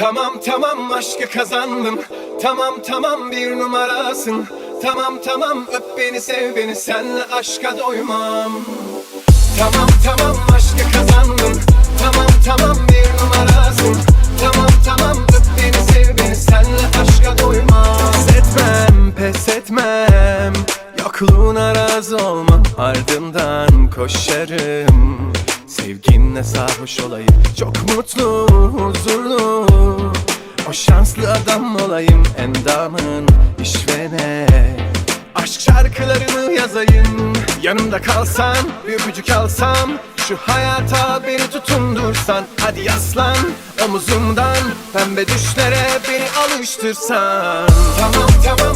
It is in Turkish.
Tamam tamam aşkı kazandım Tamam tamam bir numarasın. Tamam tamam öp beni sev beni senle aşka doymam. Tamam tamam aşkı kazandım Tamam tamam bir numarasın. Tamam tamam öp beni sev beni senle aşka doymam. Pes etmem pes etmem. Yokluğuna razı olmam ardından koşarım. Sevginle sarhoş olayım. Çok mutlu huzurlu O şanslı adam olayım Endamın işvene. Aşk şarkılarını yazayım Yanımda kalsan bir öpücük alsam Şu hayata beni tutundursan. Hadi yaslan omuzumdan Pembe düşlere beni alıştırsan. Tamam tamam